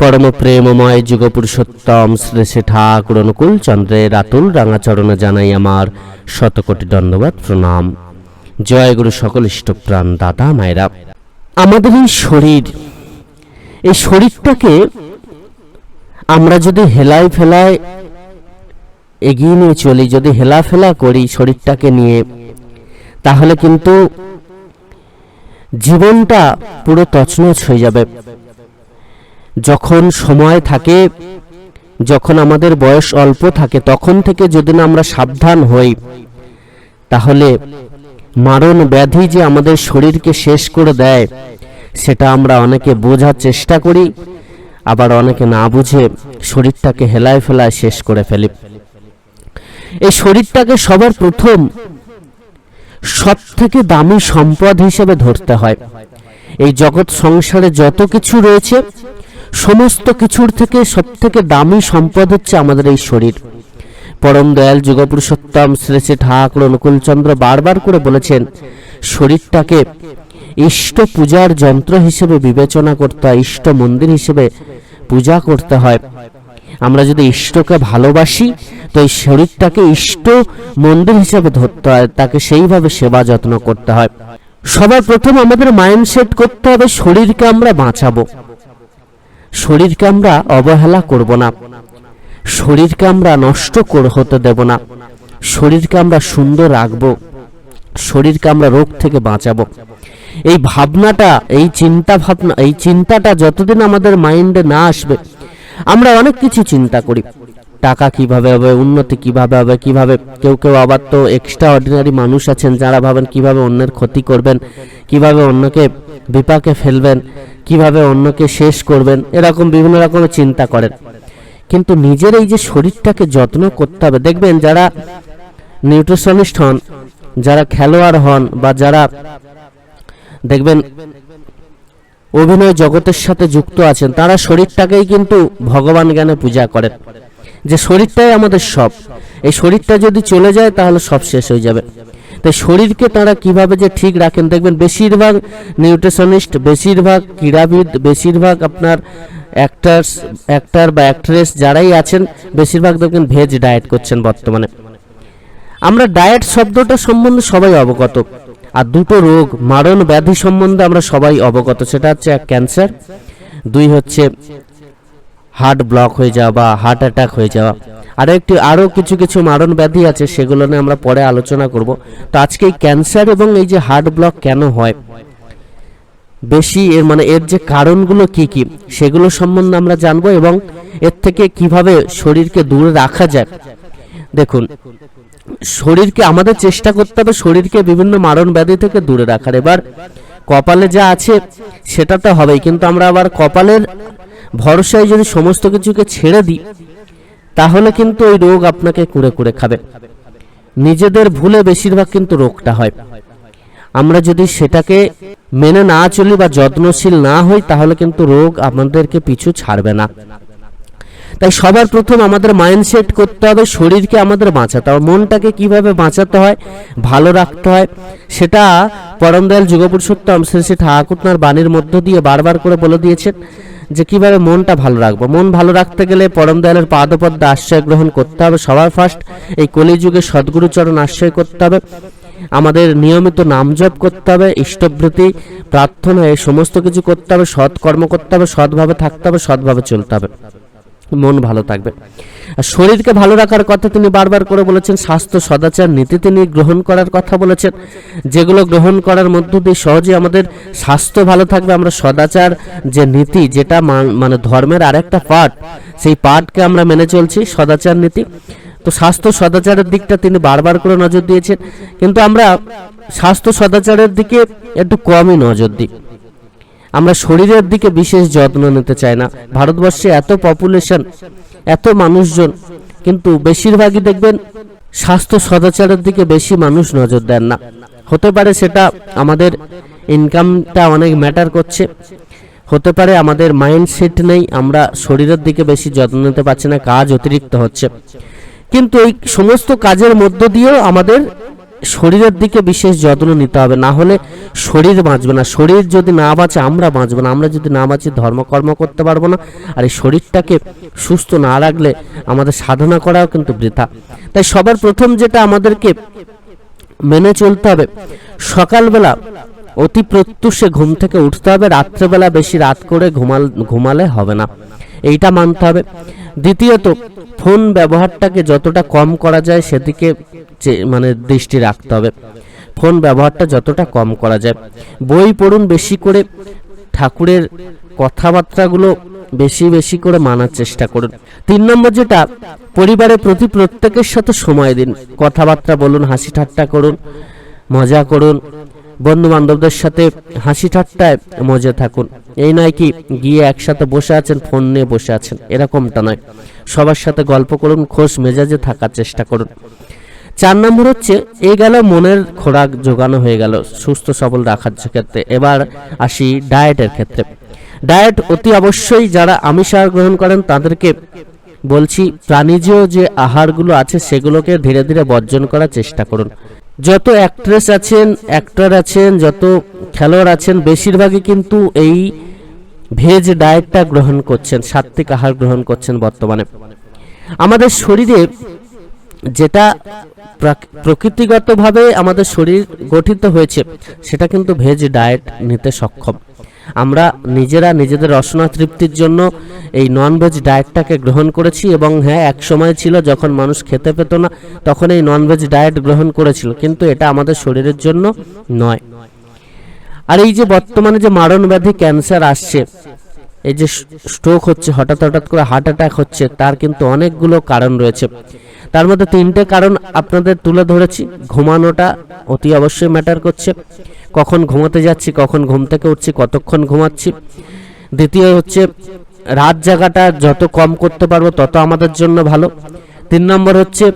পরম প্রেমময় যুগপুরুষোত্তম শ্রী ঠাকুর অনুকূল চন্দ্রের আতুল রাঙাচরণে জানাই আমার শতকোটি ধন্যবাদ, প্রণাম। জয় গুরু সকল ইষ্টপ্রাণ, দাদা, মায়েরা। আমাদের এই শরীর, এই শরীরটাকে আমরা যদি হেলায় ফেলায় এগিয়ে নিয়ে চলি, যদি হেলাফেলা করি শরীরটাকে নিয়ে, তাহলে কিন্তু জীবনটা পুরো তছনছ হয়ে যাবে। যখন সময় থাকে, যখন আমাদের বয়স অল্প থাকে, তখন থেকে যদি না আমরা সাবধান হই, তাহলে মারণ ব্যাধি যে আমাদের শরীরকে শেষ করে দেয়, সেটা আমরা অনেকে বোঝার চেষ্টা করি, আবার অনেকে না বুঝে শরীরটাকে হেলায় ফেলায় শেষ করে ফেলি। এই শরীরটাকে সবার প্রথম সব থেকে দামি সম্পদ হিসেবে ধরতে হয়। এই জগৎ সংসারে যত কিছু রয়েছে সমস্ত কিছুর থেকে সব থেকে দামি সম্পদ হচ্ছে আমাদের এই শরীর। পরম দয়াল যুগপুরুষোত্তম শ্রী শ্রী ঠাকুর অনুকূলচন্দ্র বারবার করে বলেছেন, শরীরটাকে ইষ্ট পূজার যন্ত্র হিসেবে বিবেচনা করতে হয়, ইষ্ট মন্দির হিসেবে পূজা করতে হয়। আমরা যদি ইষ্টকে ভালোবাসি, তো এই শরীরটাকে ইষ্ট মন্দির হিসেবে ধরতে হয়, তাকে সেইভাবে সেবা যত্ন করতে হয়। সবার প্রথম আমাদের মাইন্ডসেট করতে হবে, শরীরকে আমরা বাঁচাবো। শরীরকে আমরা অবহেলা করব না। শরীরকে আমরা নষ্ট হতে দেব না। শরীরকে আমরা সুন্দর রাখব। শরীরকে আমরা রোগ থেকে বাঁচাবো। এই ভাবনাটা, এই চিন্তা ভাবনা, এই চিন্তাটা যতদিন আমাদের মাইন্ডে না আসবে, আমরা অনেক কিছু চিন্তা করি। টাকা কীভাবে হবে, উন্নতি কীভাবে হবে, কীভাবে কেউ কেউ আবার তো এক্সট্রা অর্ডিনারি মানুষ আছেন যারা ভাবেন কীভাবে অন্যের ক্ষতি করবেন, কীভাবে অন্যকে বিপাকে ফেলবেন কীভাবে অন্যকে শেষ করবেন, এরকম বিভিন্ন রকমের চিন্তা করেন। কিন্তু নিজের এই যে শরীরটাকে যত্ন করতে হবে, দেখবেন যারা নিউট্রিশনিস্ট হন, যারা খেলোয়াড় হন বা যারা দেখবেন অভিনয় জগতের সাথে যুক্ত আছেন, তারা শরীরটাকেই কিন্তু ভগবান জ্ঞানে পূজা করেন। যে শরীরটাই আমাদের সব, এই শরীরটা যদি চলে যায় তাহলে সব শেষ হয়ে যাবে। তাই শরীরকে তারা কীভাবে যে ঠিক রাখেন, দেখবেন বেশিরভাগ নিউট্রিশনিস্ট, বেশিরভাগ ক্রীড়াবিদ, বেশিরভাগ আপনার অ্যাক্টার্স অ্যাক্টার বা অ্যাক্ট্রেস যারাই আছেন, বেশিরভাগ দেখবেন ভেজ ডায়েট করছেন বর্তমানে। আমরা ডায়েট শব্দটা সম্বন্ধে সবাই অবগত। আর দুটো রোগ, মারণ ব্যাধি সম্বন্ধে আমরা সবাই অবগত। সেটা হচ্ছে এক ক্যান্সার দুই হচ্ছে হার্ট ব্লক হয়ে যাওয়া বা হার্ট অ্যাটাক হয়ে যাওয়া। আরও একটি আরও কিছু কিছু মারণ ব্যাধি আছে, সেগুলো নিয়ে আমরা পরে আলোচনা করব। তো আজকে এই ক্যান্সার এবং এই যে হার্ট ব্লক কেন হয়? বেশি এর মানে এর যে কারণগুলো কি কি, সেগুলো সম্বন্ধে আমরা জানব এবং এর থেকে কীভাবে শরীরকে দূরে রাখা যায়। দেখুন, শরীরকে, আমাদের চেষ্টা করতে হবে শরীরকে বিভিন্ন মারণ ব্যাধি থেকে দূরে রাখার। এবার কপালে যা আছে, সেটা তো হবেই, কিন্তু আমরা আবার কপালের ভরসায় যদি সমস্ত কিছুকে ছেড়ে দিই, তাহলে কিন্তু ওই রোগ আপনাকে কুড়ে কুড়ে খাবে। নিজেদের ভুলে বেশিরভাগ কিন্তু রোগটা হয়। আমরা যদি সেটাকে মেনে না চলি বা যত্নশীল না হই, তাহলে কিন্তু রোগ আমাদেরকে পিছু ছাড়বে না। তাই সবার প্রথম আমাদের মাইন্ডসেট করতে হবে শরীরকে আমাদের বাঁচাতে। হবে মনটাকে কীভাবে বাঁচাতে হয়, ভালো রাখতে হয়, সেটা পরম দয়াল যুগপুরুষোত্তম শ্রী শ্রী ঠাকুরনার বাণীর মধ্য দিয়ে বারবার করে বলে দিয়েছেন। যে কীভাবে মনটা ভালো রাখব। মন ভালো রাখতে গেলে পরম দয়ালের পাদপদ্মে আশ্রয় গ্রহণ করতে হবে সবার ফার্স্ট এই কলিযুগে সদ্গুরুচরণ আশ্রয় করতে হবে। আমাদের নিয়মিত নাম জপ করতে হবে ইষ্টভৃতি প্রার্থনা, এই সমস্ত কিছু করতে হবে, সৎকর্ম করতে হবে, সৎভাবে থাকতে হবে, সৎভাবে চলতে হবে। মন ভালো থাকবে। আর শরীরকে ভালো রাখার কথা তিনি বারবার করে বলেছেন, স্বাস্থ্য সদাচার নীতি তিনি গ্রহণ করার কথা বলেছেন। যেগুলো গ্রহণ করার মধ্য দিয়ে সহজে আমাদের স্বাস্থ্য ভালো থাকবে, আমরা সদাচার যে নীতি, যেটা মান- ধর্মের আরেকটা পার্ট সেই পার্টকে আমরা মেনে চলছি, সদাচার নীতি। তো স্বাস্থ্য সদাচারের দিকটা তিনি বারবার করে নজর দিয়েছেন। কিন্তু আমরা স্বাস্থ্য সদাচারের দিকে একটু কমই নজর দিই। আমরা শরীরের দিকে বিশেষ যত্ন নিতে চাই না। ভারতবর্ষে এত পপুলেশন এত মানুষজন, কিন্তু বেশিরভাগই দেখবেন স্বাস্থ্য সদাচারের দিকে বেশি মানুষ নজর দেন না। হতে পারে সেটা আমাদের ইনকামটা অনেক ম্যাটার করছে। হতে পারে আমাদের মাইন্ডসেট নেই, আমরা শরীরের দিকে বেশি যত্ন নিতে পারছি না, কাজ অতিরিক্ত হচ্ছে। কিন্তু এই সমস্ত কাজের মধ্য দিয়েও আমাদের শরীরের দিকে বিশেষ যত্ন নিতে হবে, না হলে শরীর বাঁচবে না। শরীর যদি না বাঁচে, আমরা বাঁচবো না। আমরা যদি না বাঁচি, ধর্মকর্ম করতে পারব না। আর এই শরীরটাকে সুস্থ না রাখলে আমাদের সাধনা করাও কিন্তু বৃথা। তাই সবার প্রথম যেটা আমাদেরকে মেনে চলতে হবে, সকালবেলা অতি প্রত্যুষে ঘুম থেকে উঠতে হবে। রাত্রেবেলা বেশি রাত করে ঘুমাল ঘুমালে হবে না। এইটা মানতে হবে। দ্বিতীয়ত ফোন ব্যবহারটাকে যতটা কম করা যায় সেদিকে মানে দৃষ্টি রাখতে হবে। ফোন ব্যবহারটা যতটা কম করা যায়। বই পড়ুন বেশি করে, ঠাকুরের কথাবার্তাগুলো বেশি বেশি করে মানার চেষ্টা করুন। তিন নম্বর যেটা, পরিবারের প্রতি প্রত্যেকের সাথে সময় দিন। কথাবার্তা বলুন, হাসি ঠাট্টা করুন, মজা করুন। বন্ধু বান্ধবদের সাথে হাসি ঠাট্টায় মজা থাকুন। এই নয় কি, গিয়ে একসাথে বসে আছেন, ফোন নিয়ে বসে আছেন। এরকমটা নয়। সবার সাথে গল্প করুন, খোশ মেজাজে থাকার চেষ্টা করুন। চার নম্বর হচ্ছে, এই গেল মনের খোরাক জোগানো হয়ে গেল সুস্থ সবল রাখার ক্ষেত্রে। এবার আসি ডায়েটের ক্ষেত্রে। ডায়েট অতি অবশ্যই যারা আমিষ আহার গ্রহণ করেন, তাদেরকে বলছি প্রাণীজ যে আহারগুলো আছে, সেগুলোকে ধীরে ধীরে বর্জন করার চেষ্টা করুন। যত অ্যাক্ট্রেস আছেন, অ্যাক্টর আছেন, যত খেলোয়াড় আছেন, বেশিরভাগই কিন্তু এই ভেজ ডায়েটটা গ্রহণ করছেন সাত্বিক আহার গ্রহণ করছেন বর্তমানে। আমাদের শরীরে যেটা প্রকৃতিগতভাবে আমাদের শরীর গঠিত হয়েছে, সেটা কিন্তু ভেজ ডায়েট নিতে সক্ষম। আমরা নিজেরা নিজেদের রসনা তৃপ্তির জন্য এই নন ভেজ ডায়েটটাকে গ্রহণ করেছি এবং হ্যাঁ এক সময় ছিল যখন মানুষ খেতে পেত না, তখন এই নন ভেজ ডায়েট গ্রহণ করেছিল, কিন্তু এটা আমাদের শরীরের জন্য নয়। আর এই যে বর্তমানে যে মারণ ব্যাধি ক্যান্সার আসছে, এই যে স্ট্রোক হচ্ছে, হঠাৎ হঠাৎ করে হার্ট অ্যাটাক হচ্ছে, তার কিন্তু অনেকগুলো কারণ রয়েছে। তার মধ্যে তিনটে কারণ আপনাদের তুলে ধরেছি। ঘুমানোটা অতি অবশ্যই ম্যাটার করছে। কখন ঘুমাতে যাচ্ছি, কখন ঘুম থেকে উঠছি, কতক্ষণ ঘুমাচ্ছি। দ্বিতীয় হচ্ছে, রাত জাগাটা যত কম করতে পারব তত আমাদের জন্য ভালো। তিন নম্বর হচ্ছে,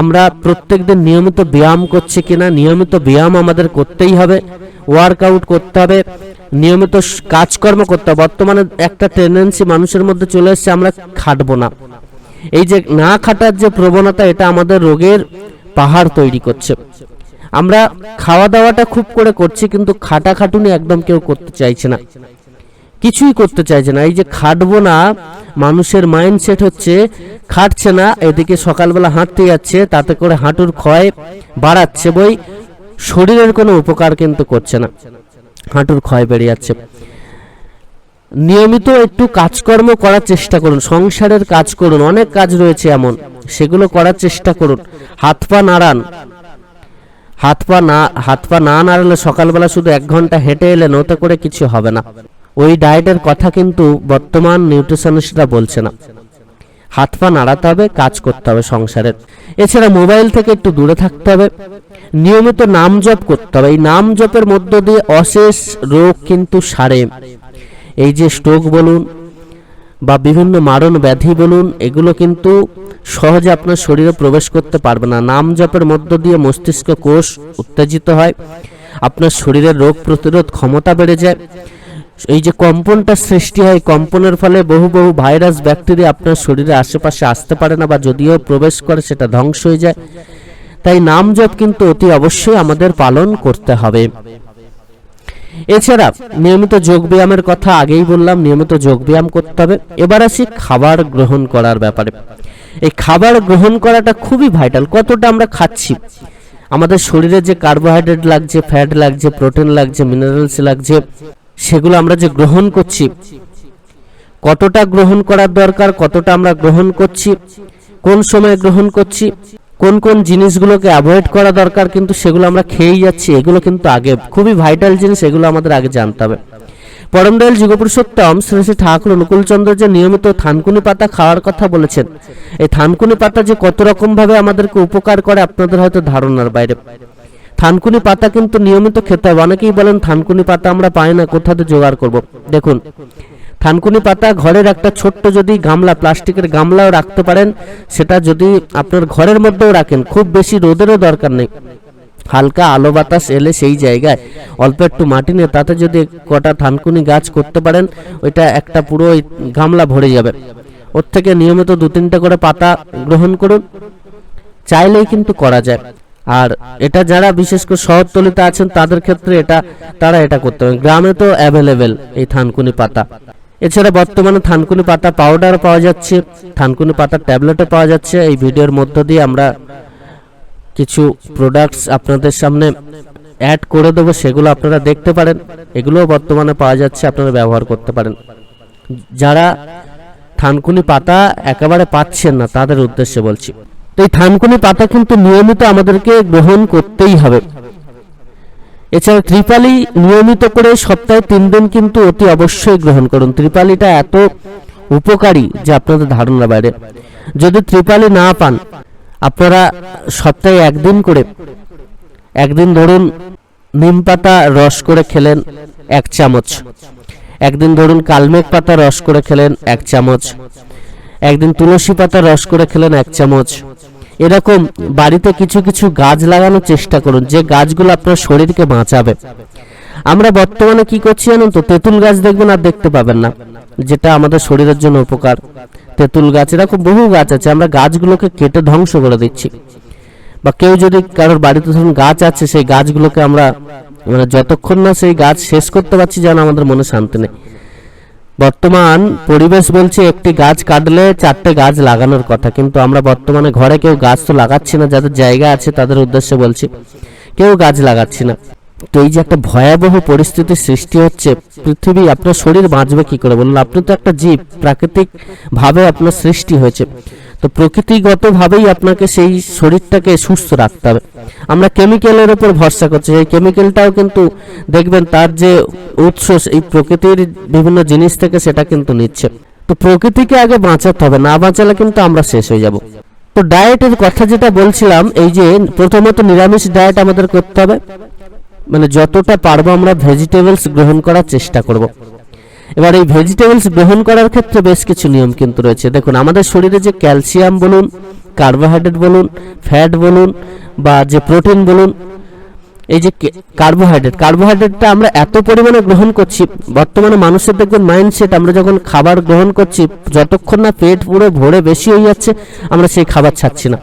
আমরা প্রত্যেকদিন নিয়মিত ব্যায়াম করছি কিনা, নিয়মিত ব্যায়াম আমাদের করতেই হবে। ওয়ার্কআউট করতে হবে, নিয়মিত কাজকর্ম করতে হবে। বর্তমানে একটা টেন্ডেন্সি মানুষের মধ্যে চলে এসেছে, আমরা খাটবো না। এই যে না খাটার যে প্রবণতা, এটা আমাদের রোগের পাহাড় তৈরি করছে। আমরা খাওয়া দাওয়াটা খুব করে করছি, কিন্তু খাটাখাটুনি একদম কেউ করতে চাইছে না। কিছুই করতে চাইছে না। এই যে খাটবো না, মানুষের মাইন্ডসেট হচ্ছে, খাটছে না, এদিকে সকালবেলা হাঁটতে যাচ্ছে, তাতে করে হাঁটুর ক্ষয় বাড়াচ্ছে। বই শরীরের কোনো উপকার কিন্তু করছে না। হাঁটুর ক্ষয় বেড়ে যাচ্ছে। নিয়মিত একটু কাজকর্ম করার চেষ্টা করুন, সংসারের কাজ করুন, অনেক কাজ রয়েছে এমন, সেগুলো করার চেষ্টা করুন। হাত পা নাড়ান। হাত পা না, হাত পা না নাড়ালে সকালবেলা শুধু এক ঘণ্টা হেঁটে এলে নতে করে কিছু হবে না। ওই ডায়েটের কথা কিন্তু বর্তমান নিউট্রিশনিস্টরা বলছে না। হাত পা নাড়াতে হবে, কাজ করতে হবে সংসারের। এছাড়া মোবাইল থেকে একটু দূরে থাকতে হবে। নিয়মিত নাম জপ করতে হবে। এই নাম জপের মধ্য দিয়ে অশেষ রোগ কিন্তু সারে। এই যে স্ট্রোক বলুন বা বিভিন্ন মারণ ব্যাধি বলুন, এগুলো কিন্তু সহজে আপনার শরীরে প্রবেশ করতে পারবে না। নাম জপের মধ্য দিয়ে মস্তিষ্ক কোষ উত্তেজিত হয়। আপনার শরীরের রোগ প্রতিরোধ ক্ষমতা বেড়ে যায়। এই যে কম্পনটা সৃষ্টি হয়, কম্পনের ফলে বহু বহু ভাইরাস, ব্যাকটেরিয়া আপনার শরীরে আশেপাশে আসতে পারে না বা যদিও প্রবেশ করে সেটা ধ্বংস হয়ে যায়। তাই নাম জপ কিন্তু অতি অবশ্যই আমাদের পালন করতে হবে। এছাড়া নিয়মিত যোগ ব্যায়ামের কথা আগেই বললাম, নিয়মিত যোগ ব্যায়াম করতে হবে। এবার আসি খাবার গ্রহণ করার ব্যাপারে। এই খাবার গ্রহণ করাটা খুবই ভাইটাল কতটা আমরা খাচ্ছি? আমাদের শরীরে যে কার্বোহাইড্রেট লাগছে ফ্যাট লাগছে প্রোটিন লাগছে মিনারেলস লাগছে সেগুলো আমরা যে গ্রহণ করছি, কতটা গ্রহণ করার দরকার, কতটা আমরা গ্রহণ করছি, কোন সময় গ্রহণ করছি, কোন কোন জিনিসগুলোকে অ্যাভয়েড করা দরকার, কিন্তু সেগুলো আমরা খেয়েই যাচ্ছি, এগুলো কিন্তু আগে খুবই ভাইটাল জিনিস, এগুলো আমাদের আগে জানতে হবে। পরমদয়াল যুগপুরুষোত্তম শ্রী শ্রী ঠাকুর অনুকূলচন্দ্র যে নিয়মিত থানকুনি পাতা খাওয়ার কথা বলেছেন, এই থানকুনি পাতা যে কত রকম ভাবে আমাদেরকে উপকার করে, আপনাদের হয়তো ধারণার বাইরে। থানকুনি পাতা কিন্তু নিয়মিত খেতে হবে অনেকেই বলেন, থানকুনি পাতা আমরা পাই না কোথাতে জোগাড় করব? দেখুন, থানকুনি পাতা ঘরের একটা ছোট্ট যদি গামলা, প্লাস্টিকের গামলাও রাখতে পারেন, সেটা যদি আপনার ঘরের মধ্যেও রাখেন, খুব বেশি রোদেরও দরকার নেই। হালকা আলো বাতাস এলে সেই জায়গায় অল্প একটু মাটি নিয়ে তাতে যদি কটা থানকুনি গাছ করতে পারেন, ওইটা একটা পুরো গামলা ভরে যাবে। ওর থেকে নিয়মিত দু তিনটে করে পাতা গ্রহণ করুন। চাইলেই কিন্তু করা যায়। আর এটা যারা বিশেষ করে শহরতলিতে আছেন, তাদের ক্ষেত্রে এটা, তারা এটা করতে পারেন। গ্রামে তো অ্যাভেলেবেল এই থানকুনি পাতা। এছাড়া বর্তমানে থানকুনি পাতা পাউডার পাওয়া যাচ্ছে, থানকুনি পাতার ট্যাবলেটও পাওয়া যাচ্ছে। এই ভিডিওর মধ্য দিয়ে আমরা কিছু প্রোডাক্টস আপনাদের সামনে অ্যাড করে দেবো, সেগুলো আপনারা দেখতে পারেন। এগুলোও বর্তমানে পাওয়া যাচ্ছে, আপনারা ব্যবহার করতে পারেন। যারা থানকুনি পাতা একেবারে পাচ্ছেন না, তাদের উদ্দেশ্যে বলছি। এই থানকুনি পাতা কিন্তু নিয়মিত আমাদেরকে গ্রহণ করতেই হবে। এছাড়া ত্রিপালি নিয়মিত করে সপ্তাহে তিন দিন কিন্তু অতি অবশ্যই গ্রহণ করুন। ত্রিপালিটা এত উপকারী যে আপনাদের ধারণা বাইরে। যদি ত্রিপালি না পান, আপনারা সপ্তাহে একদিন করে, একদিন ধরুন নিম পাতা রস করে খেলেন এক চামচ, একদিন ধরুন কালমেঘ পাতা রস করে খেলেন এক চামচ, একদিন তুলসী পাতা রস করে খেলেন এক চামচ এরকম বাড়িতে কিছু কিছু গাছ লাগানোর চেষ্টা করুন, যে গাছগুলো আপনার শরীরকে বাঁচাবে। আমরা বর্তমানে কি করছি জানেন তো? তেঁতুল গাছ দেখবেন আর দেখতে পাবেন না, যেটা আমাদের শরীরের জন্য উপকার। তেঁতুল গাছ, এরকম বহু গাছ আছে, আমরা গাছগুলোকে কেটে ধ্বংস করে দিচ্ছি। বা কেউ যদি কারোর বাড়িতে ধরুন গাছ আছে, সেই গাছগুলোকে আমরা মানে যতক্ষণ না সেই গাছ শেষ করতে পারছি যেন আমাদের মনে শান্তি নেই। বর্তমান পরিবেশ বলছে একটি গাছ কাটলে চারটে গাছ লাগানোর কথা। কিন্তু আমরা বর্তমানে ঘরে কেউ গাছ তো লাগাচ্ছি না, যাদের জায়গা আছে তাদের উদ্দেশ্যে বলছি, কেউ গাছ লাগাচ্ছি না। তো এই যে একটা ভয়াবহ পরিস্থিতির সৃষ্টি হচ্ছে, পৃথিবী আপনার শরীর বাঁচবে কি করে বলুন? আপনি তো একটা জীব প্রাকৃতিক ভাবে আপনার সৃষ্টি হয়েছে। তো প্রকৃতিগতভাবেই আপনাকে সেই শরীরটাকে সুস্থ রাখতে হবে। আমরা কেমিক্যালের উপর ভরসা করছি। এই কেমিক্যালটাও কিন্তু দেখবেন তার যে উৎস, এই প্রকৃতির বিভিন্ন জিনিস থেকে সেটা কিন্তু নিচ্ছে। তো প্রকৃতিকে আগে বাঁচাতে হবে, না বাঁচালে কিন্তু আমরা শেষ হয়ে যাব। তো ডায়েটের কথা যেটা বলছিলাম, এই যে প্রথমত নিরামিষ ডায়েট আমাদের করতে হবে। মানে যতটা পারব আমরা ভেজিটেবলস গ্রহণ করার চেষ্টা করব। এবার এই ভেজিটেবলস গ্রহণ করার ক্ষেত্রে বেশ কিছু নিয়ম কিন্তু রয়েছে। দেখুন, আমাদের শরীরে যে ক্যালসিয়াম বলুন কার্বোহাইড্রেট বলুন ফ্যাট বলুন, বা যে প্রোটিন বলুন, এই যে কার্বোহাইড্রেট কার্বোহাইড্রেটটা আমরা এত পরিমাণে গ্রহণ করছি, বর্তমানে মানুষের দেখবেন মাইন্ডসেট আমরা যখন খাবার গ্রহণ করছি, যতক্ষণ না পেট পুরো ভরে বেশি হয়ে যাচ্ছে, আমরা সেই খাবার ছাড়ছি না।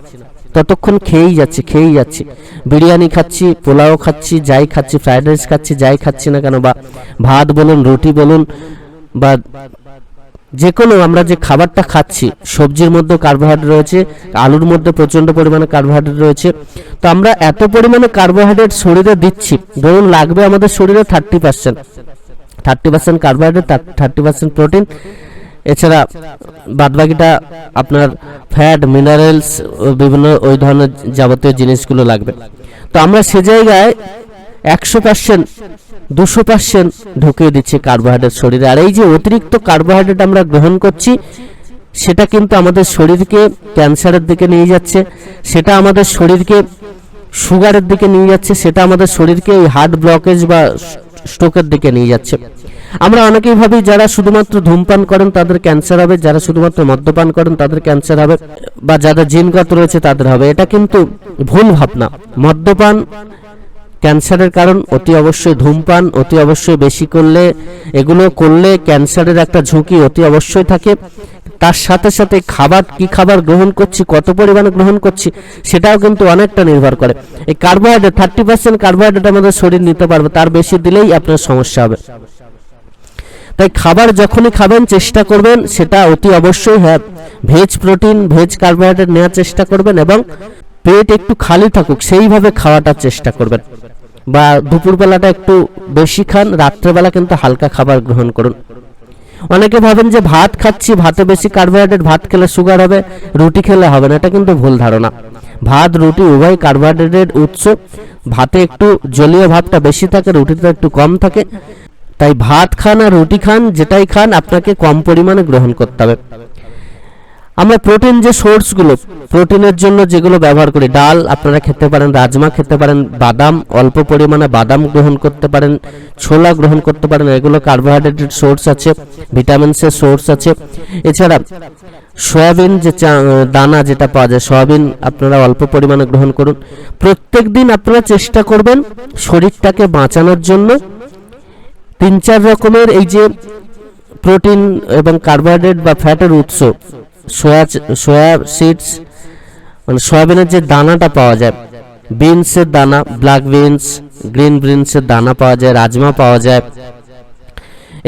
ততক্ষণ খেয়েই যাচ্ছি খেয়েই যাচ্ছি। বিরিয়ানি খাচ্ছি, পোলাও খাচ্ছি, যাই খাচ্ছি ফ্রাইড রাইস খাচ্ছি, যাই খাচ্ছি না কেন বা ভাত বলুন, রুটি বলুন বা যে কোনো আমরা যে খাবারটা খাচ্ছি, সবজির মধ্যে কার্বোহাইড্রেট রয়েছে, আলুর মধ্যে প্রচণ্ড পরিমাণে কার্বোহাইড্রেট রয়েছে, তো আমরা এত পরিমাণে কার্বোহাইড্রেট শরীরে দিচ্ছি, ধরুন লাগবে আমাদের শরীরে thirty percent thirty percent carbohydrate thirty percent protein এছাড়া বাদবাকিটা আপনার ফ্যাট মিনারেলস বিভিন্ন ওই ধরনের যাবতীয় জিনিসগুলো লাগবে। তো আমরা সে জায়গায় একশো পার্সেন্ট দুশো পার্সেন্ট ঢুকিয়ে দিচ্ছি কার্বোহাইড্রেট শরীরে। আর এই যে অতিরিক্ত কার্বোহাইড্রেট আমরা গ্রহণ করছি, সেটা কিন্তু আমাদের শরীরকে ক্যান্সারের দিকে নিয়ে যাচ্ছে, সেটা আমাদের শরীরকে সুগারের দিকে নিয়ে যাচ্ছে, সেটা আমাদের শরীরকে এই হার্ট ব্লকেজ বা স্ট্রোকের দিকে নিয়ে যাচ্ছে। আমরা অনেকেই ভাবি যারা শুধুমাত্র ধূমপান করেন তাদের ক্যান্সার হবে, যারা শুধুমাত্র মদ্যপান করেন তাদের ক্যান্সার হবে, বা যাদের জিনগত রয়েছে তাদের হবে। এটা কিন্তু ভুল ভাবনা। মদ্যপান ক্যান্সারের কারণ, অতি অবশ্যই ধূমপান, অতি অবশ্যই বেশি করলে, এগুলো করলে ক্যান্সারের একটা ঝুঁকি অতি অবশ্যই থাকে। তার সাথে সাথে খাবার, কি খাবার গ্রহণ করছি, কত পরিমাণে গ্রহণ করছি, সেটাও কিন্তু অনেকটা নির্ভর করে। এই কার্বোহাইড্রেট থার্টি পার্সেন্ট কার্বোহাইড্রেট আমাদের শরীর নিতে পারবে, তার বেশি দিলেই আপনার সমস্যা হবে। তাই খাবার যখনই খাবেন, চেষ্টা করবেন, সেটা অতি অবশ্যই হ্যাঁ ভেজ প্রোটিন ভেজ কার্বোহাইড্রেট নেওয়ার চেষ্টা করবেন এবং পেট একটু খালি থাকুক, সেইভাবে খাওয়াটার চেষ্টা করবেন। বা দুপুরবেলাটা একটু বেশি খান, রাত্রেবেলা কিন্তু হালকা খাবার গ্রহণ করুন। অনেকে ভাবেন যে ভাত খাচ্ছি, ভাতে বেশি কার্বোহাইড্রেট ভাত খেলে সুগার হবে, রুটি খেলে হবে না, এটা কিন্তু ভুল ধারণা। ভাত, রুটি উভয় কার্বোহাইড্রেটের উৎস। ভাতে একটু জলীয় ভাবটা বেশি থাকে রুটিতে একটু কম থাকে। তাই ভাত খান আর রুটি খান, যেটাই খান, আপনাকে কম পরিমাণে গ্রহণ করতে হবে। আমরা প্রোটিন যে সোর্সগুলো প্রোটিনের জন্য যেগুলো ব্যবহার করি, ডাল আপনারা খেতে পারেন, রাজমা খেতে পারেন, বাদাম, অল্প পরিমাণে বাদাম গ্রহণ করতে পারেন, ছোলা গ্রহণ করতে পারেন, এগুলো কার্বোহাইড্রেটের সোর্স আছে ভিটামিনসের সোর্স আছে। এছাড়া সয়াবিন যে দানা যেটা পাওয়া যায়, সয়াবিন আপনারা অল্প পরিমাণে গ্রহণ করুন। প্রত্যেক দিন আপনারা চেষ্টা করবেন শরীরটাকে বাঁচানোর জন্য তিন চার রকমের এই যে প্রোটিন এবং কার্বোহাইড্রেট বা ফ্যাটের উৎস, সোয়া সোয়া সিডস মানে সয়াবিনের যে দানাটা পাওয়া যায়, বিনসের দানা, ব্ল্যাক বিনস, গ্রিন বিনসের দানা পাওয়া যায়, রাজমা পাওয়া যায়।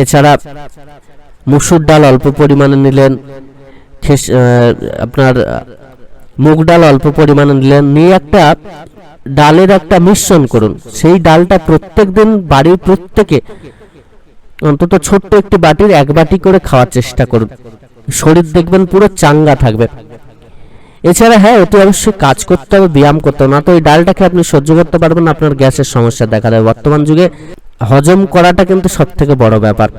এছাড়া মুসুর ডাল অল্প পরিমাণে নিলেন আপনার মুগ ডাল অল্প পরিমাণে নিলেন। নিয়ে একটা ডালের একটা মিশ্রণ করুন। সেই ডালটা প্রত্যেক দিন বাড়ির প্রত্যেকে অন্তত ছোট্ট একটি বাটির এক বাটি করে খাওয়ার চেষ্টা করুন। শরীর দেখবেন পুরো চাঙ্গা থাকবে। এছাড়া হ্যাঁ অতি অবশ্যই কাজ করতে হবে, ব্যায়াম করতে হবে। না তো এই ডালটাকে আপনি সহ্য করতে পারবেন আপনার গ্যাসের সমস্যা দেখা দেবে। বর্তমান যুগে হজম করাটা কিন্তু সব থেকে বড় ব্যাপার।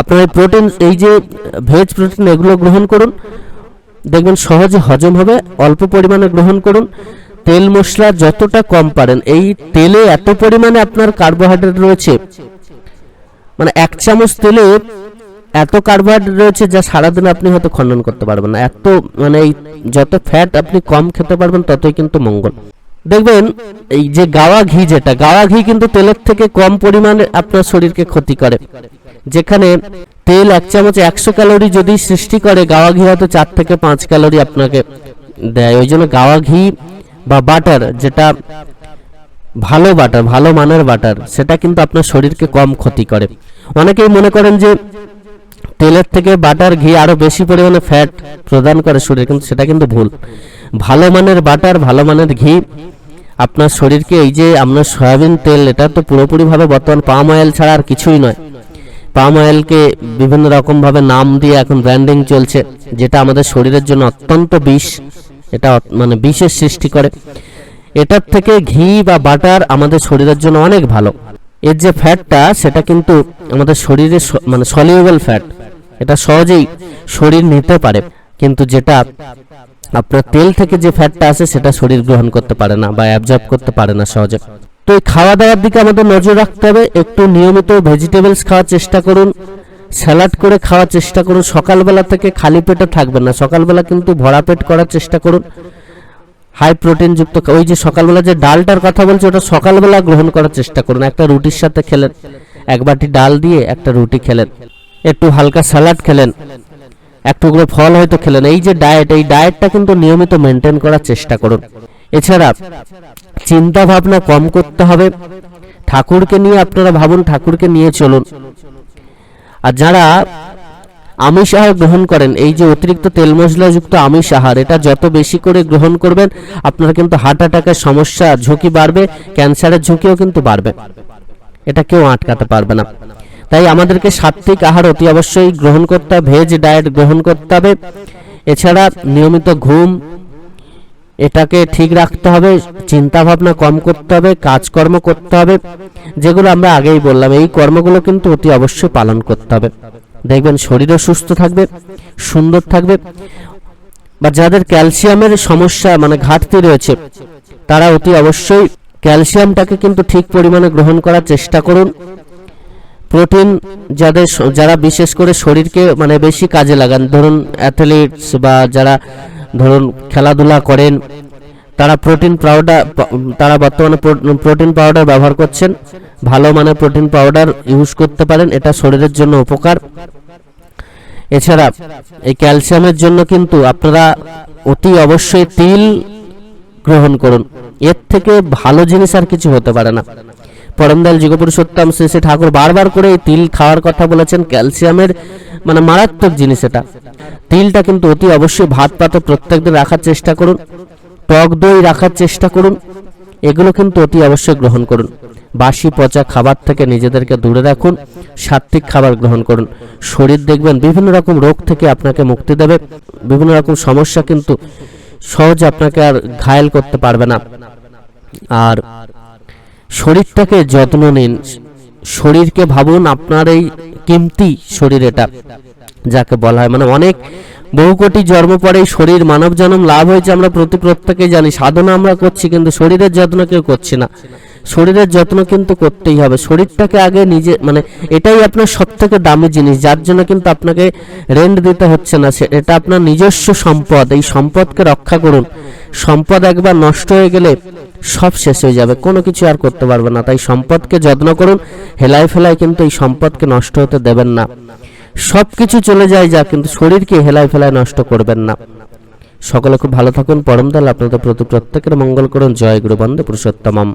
আপনার এই প্রোটিন, এই যে ভেজ প্রোটিন, এগুলো গ্রহণ করুন। দেখবেন সহজে হজম হবে, অল্প পরিমাণে গ্রহণ করুন। তেল মশলা যতটা কম পারেন, এই তেলে এত পরিমাণে আপনার কার্বোহাইড্রেট রয়েছে মানে এক চামচ তেলে এত কার্বোহাইড্রেট রয়েছে যা সারাদিন আপনি হয়তো খণ্ডন করতে পারবেন না। এত মানে এই যত ফ্যাট আপনি কম খেতে পারবেন, ততই কিন্তু মঙ্গল। দেখবেন, এই যে গাওয়া ঘি যেটা, গাওয়া ঘি কিন্তু তেলের থেকে কম পরিমাণে আপনার শরীরকে ক্ষতি করে। যেখানে তেল এক চামচে একশো ক্যালোরি যদি সৃষ্টি করে, গাওয়া ঘি হয়তো চার থেকে পাঁচ ক্যালোরি আপনাকে দেয়। ওই জন্য গাওয়া ঘি বা বাটার যেটা ভালো বাটার, ভালো মানের বাটার, সেটা কিন্তু আপনার শরীরকে কম ক্ষতি করে। অনেকেই মনে করেন যে তেলের থেকে বাটার ঘি আরও বেশি পরিমাণে ফ্যাট প্রদান করে শরীর, কিন্তু সেটা কিন্তু ভুল। ভালো মানের বাটার, ভালো মানের ঘি, আপনার শরীরকে এই যে আপনার সয়াবিন তেল, এটা তো পুরোপুরিভাবে বর্তমান পাম অয়েল ছাড়া আর কিছুই নয়। পাম অয়েলকে বিভিন্ন রকম ভাবে নাম দিয়ে এখন ব্র্যান্ডিং চলছে, যেটা আমাদের শরীরের জন্য অত্যন্ত বিষ, এটা মানে বিষের সৃষ্টি করে। এটার থেকে ঘি বা বাটার আমাদের শরীরের জন্য অনেক ভালো। এর যে ফ্যাটটা, সেটা কিন্তু আমাদের শরীরে মানে সলিউবল ফ্যাট এটা সহজেই শরীর নিতে পারে। কিন্তু যেটা আপনার তেল থেকে যে ফ্যাটটা আসে, সেটা শরীর গ্রহণ করতে পারে না বা অ্যাবজর্ব করতে পারে না সহজে। তো এই খাওয়া দাওয়ার দিকে আমাদের নজর রাখতে হবে। একটু নিয়মিত ভেজিটেবলস খাওয়ার চেষ্টা করুন। স্যালাড করে খাওয়ার চেষ্টা করুন। সকালবেলা থেকে খালি পেটে থাকবেন না। সকালবেলা কিন্তু ভরা পেট করার চেষ্টা করুন। হাই প্রোটিন যুক্ত খা- ওই যে সকালবেলা যে ডালটার কথা বলছি, ওটা সকালবেলা গ্রহণ করার চেষ্টা করুন। একটা রুটির সাথে খেলেন, এক বাটি ডাল দিয়ে একটা রুটি খেলেন, একটু হালকা স্যালাড খেলেন, এক টুকরো ফল হয়তো খেলেন। এই যে ডায়েট এই ডায়েটটা কিন্তু নিয়মিত মেনটেন করার চেষ্টা করুন। এছাড়া চিন্তা ভাবনা কম করতে হবে। ঠাকুরকে নিয়ে আপনারা ভাবুন, ঠাকুরকে নিয়ে চলুন। আর যারা আমিষ আহার গ্রহণ করেন। এই যে অতিরিক্ত তেল মশলাযুক্ত আমিষ আহার, এটা যত বেশি করে গ্রহণ করবেন, আপনার কিন্তু হার্ট অ্যাটাকের সমস্যা, ঝুঁকি বাড়বে, ক্যান্সারের ঝুঁকিও কিন্তু বাড়বে। এটা কেউ আটকাতে পারবে না। তাই আমাদেরকে সাত্বিক আহার অতি অবশ্যই গ্রহণ করতে হবে, ভেজ ডায়েট গ্রহণ করতে হবে। এছাড়া নিয়মিত ঘুম, এটাকে ঠিক রাখতে হবে চিন্তা ভাবনা কম করতে হবে, কাজকর্ম করতে হবে। যেগুলো আমরা আগেই বললাম, এই কর্মগুলো কিন্তু অতি অবশ্যই পালন করতে হবে। দেখবেন শরীরও সুস্থ থাকবে, সুন্দর থাকবে। বা যাদের ক্যালসিয়ামের সমস্যা মানে ঘাটতি রয়েছে, তারা অতি অবশ্যই ক্যালসিয়ামটাকে কিন্তু ঠিক পরিমাণে গ্রহণ করার চেষ্টা করুন। প্রোটিন যাদের যারা বিশেষ করে শরীরকে মানে বেশি কাজে লাগান, ধরুন অ্যাথলিটস বা যারা, ধরুন খেলাধুলা করেন, তারা প্রোটিন পাউডার তারা বর্তমানে প্রোটিন পাউডার ব্যবহার করছেন, ভালো মানের প্রোটিন পাউডার ইউজ করতে পারেন, এটা শরীরের জন্য উপকার। এছাড়া এই ক্যালসিয়ামের জন্য কিন্তু আপনারা অতি অবশ্যই তিল গ্রহণ করুন। এর থেকে ভালো জিনিস আর কিছু হতে পারে না। পরমদয়াল যুগপুরুষোত্তম শ্রী শ্রী ঠাকুর বারবার করে এই তিল খাওয়ার কথা বলেছেন। ক্যালসিয়ামের মানে মারাত্মক জিনিস এটা। তিলটা কিন্তু অতি অবশ্যই ভাত পাতে প্রত্যেকদিন রাখার চেষ্টা করুন। টক দই রাখার চেষ্টা করুন। এগুলো কিন্তু অতি অবশ্যই গ্রহণ করুন। বাসি পচা খাবার থেকে নিজেদেরকে দূরে রাখুন সাত্বিক খাবার গ্রহণ করুন। শরীর দেখবেন বিভিন্ন রকম রোগ থেকে আপনাকে মুক্তি দেবে, বিভিন্ন রকম সমস্যা কিন্তু সহজে আপনাকে আর ঘায়েল করতে পারবে না। আর শরীরটাকে যত্ন নিন। শরীরকে ভাবুন, আপনার এই কিমতি শরীর এটা, যাকে বলা হয়। মানে অনেক বহু কোটি জন্ম পরে শরীর মানব জন্ম লাভ হয়েছে, আমরা প্রতি প্রত্যেকেই জানি। সাধনা আমরা করছি, কিন্তু শরীরের যত্ন কেউ করছি না। শরীরের যত্ন কিন্তু করতেই হবে। শরীরটাকে আগে নিজে মানে এটাই আপনার সব থেকে দামি জিনিস। যার জন্য কিন্তু আপনাকে রেন্ট দিতে হচ্ছে না। এটা আপনার নিজস্ব সম্পদ। এই সম্পদকে রক্ষা করুন। সম্পদ একবার নষ্ট হয়ে গেলে সব শেষ হয়ে যাবে। কোনো কিছু আর করতে পারবে না। তাই সম্পদকে যত্ন করুন। হেলায় ফেলায় কিন্তু এই সম্পদকে নষ্ট হতে দেবেন না। সব কিছু চলে যায় যা কিন্তু শরীরকে হেলায় ফেলায় নষ্ট করবেন না। সকলে খুব ভালো থাকুন। পরমদাল আপনাদের প্রতি প্রত্যেকের মঙ্গল করুন। জয় গুরু বন্দে পুরুষোত্তমম।